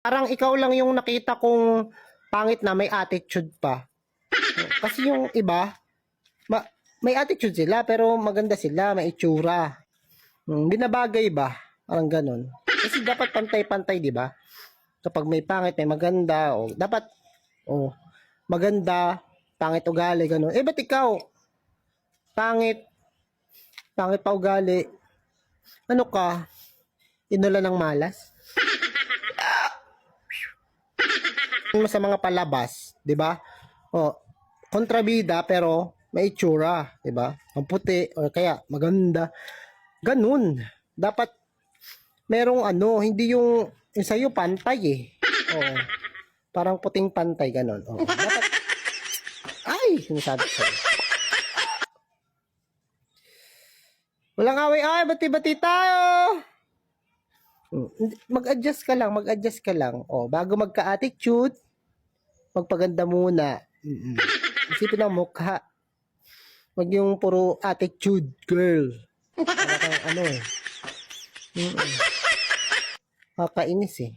Parang ikaw lang yung nakita kong pangit na may attitude pa. Kasi yung iba, ma- may attitude sila pero maganda sila, may itsura. Hmm, binabagay ba? Parang ganun. Kasi dapat pantay-pantay, di ba? Kapag may pangit, may maganda, o dapat, o maganda, pangit ugali, ganun. Eh, ba't ikaw? Pangit, pangit pa ugali. Ano ka? Inula ng malas? Mo sa mga palabas, 'di ba? O kontrabida pero may itsura, 'di ba? Ang puti o kaya maganda. Ganun. Dapat merong ano, hindi yung yung sa'yo pantay eh. Oo. Parang puting pantay ganun. Oo. Dapat ay, sinasabi sa'yo. Walang away-away, bati-bati tayo! Mm, hindi- Mag-adjust ka lang, mag-adjust ka lang. O, bago magka-attitude, magpaganda muna. Mm-mm. Isipin ang mukha. Wag yung puro attitude, girl. Para kang ano eh. Mm-mm. Kakainis eh.